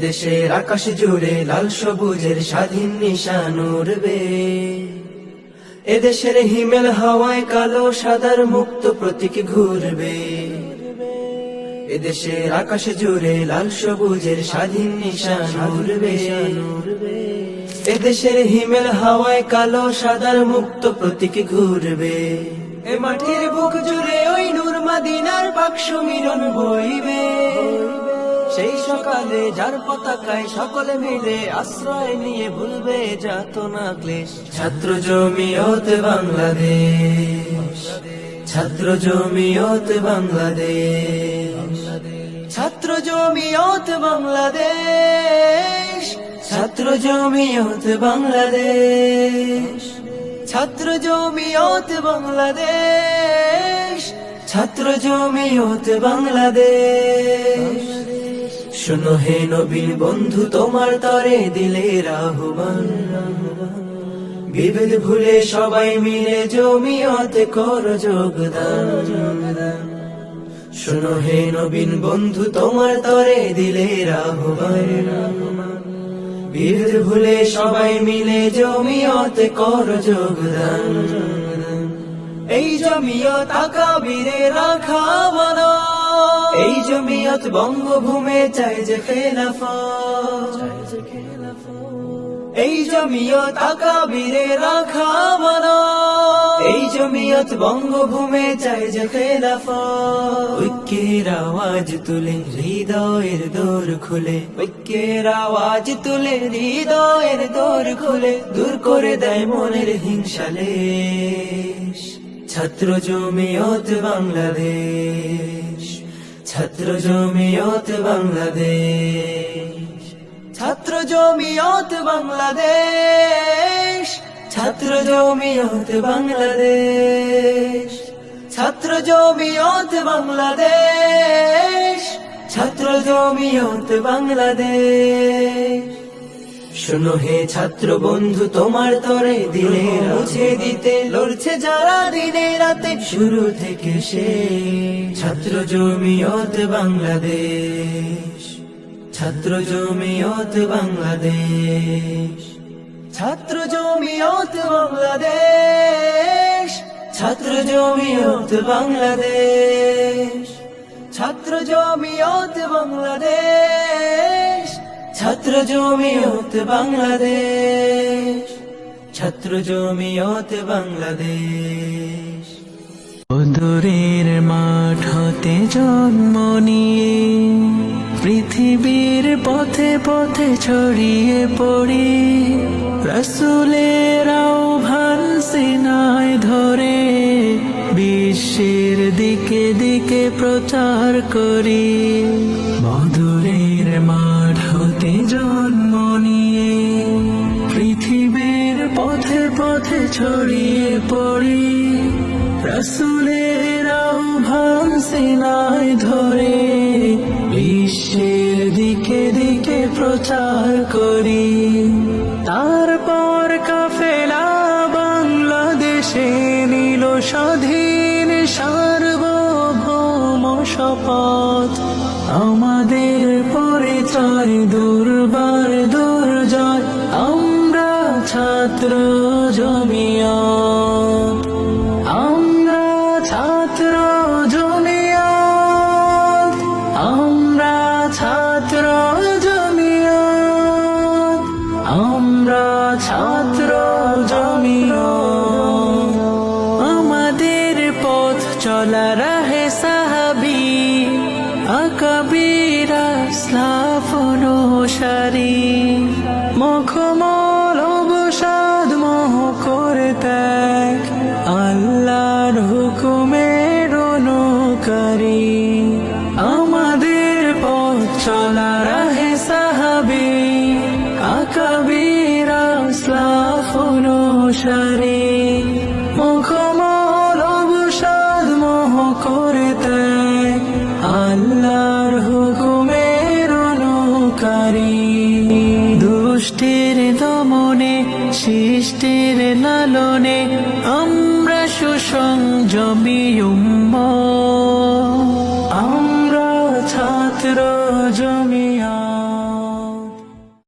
এদেশের আকাশ জুড়ে লাল সবুজের স্বাধীন নিশান উড়বে। এদেশের হিমেল হাওয়ায় কালো, সাদার মুক্ত প্রতীক ঘুরবে। এদেশের আকাশ জুড়ে লাল সবুজের স্বাধীন নিশান উড়বে। এদেশের হিমেল হাওয়ায় কালো, সাদার মুক্ত প্রতীক ঘুরবে। এ মাটির বুক জুড়ে ওই নূর মাদিনার বাক্স মিলন বইবে। সেই সকালে যার পতাকায় সকলে মিলে আশ্রয় নিয়ে ভুলবে যাত না ক্লেশ। ছাত্র জমিয়ত বাংলাদেশ। ছাত্র জমিয়ত বাংলাদেশ। ছাত্র জমিয়ত বাংলাদেশ। ছাত্র জমিয়ত বাংলাদেশ। ছাত্র জমিয়ত বাংলাদেশ। ছাত্র জমিয়ত বাংলাদেশ। শুনো হে নবীন বন্ধু, তোমার তরে দিলে রাহুবান। বিভেদ ভুলে সবাই মিলে জমিয়তে কর যোগদান। শুনো হে নবীন বন্ধু, তোমার তরে দিলে রাহুবান। বিভেদ ভুলে সবাই মিলে জমিয়তে কর যোগদান। এই জমিয়ত আকাবিরে রাখা বানা এই জমিয়ত বঙ্গভূমে চাই যে খেলাফত। এই জমিয়ত আকাবিরে রাখা বানা এই জমিয়ত বঙ্গভূমে চাই যে খেলাফত। ঐক্যের আওয়াজ তুলে হৃদয়ের দোর খুলে। ঐক্যের আওয়াজ তুলে হৃদয়ের দোর খুলে। দূর করে দেয় মনের হিংসালেশ ছাত্র জমিয়ত বাংলাদেশ। ছাত্র জমিয়ত বাংলাদেশ। ছাত্র জমিয়ত বাংলাদেশ। ছাত্র জমিয়ত বাংলাদেশ। ছাত্র জমিয়ত বাংলাদেশ। ছাত্র জমিয়ত বাংলাদেশ। শোনো হে ছাত্র বন্ধু তোমার তরে দিলে মুছে দিতে লড়ছে যারা দিনে রাতে। শুরু থেকে সে ছাত্র জমিয়ত বাংলাদেশ। ছাত্র জমিয়ত বাংলাদেশ। ছাত্র জমিয়ত বাংলাদেশ। ছাত্র জমিয়ত বাংলাদেশ। ছাত্র জমিয়ত বাংলাদেশ। ছাত্র জমিয়ত বাংলাদেশ ছাত্র জমিয়ত বাংলাদেশ। দূরের মাঠ হতে জন্ম নিয়ে, পৃথিবীর পথে পথে ছড়িয়ে পড়ি। রসুলের আহ্বান সিনায় ধরে, বিশ্বের দিকে দিকে প্রচার করি। জন্ম নিয়ে পৃথিবীর পথে পথে ছড়িয়ে পড়ি। রসুলের আহ্বান সিনায় ধরে বিশ্বের দিকে দিকে প্রচার করি। দুর্বার সারি মখমল অবসাদ মোহ করে ত্যাগ। আল্লাহর হুকুমের অনুকারী আমাদের পথ চলা রাহে সাহাবি। আকাবিরা সারি মুখমল অবসাদ করে ত্যাগ। আল্লাহর হুকুমের আমরা সুসংযমী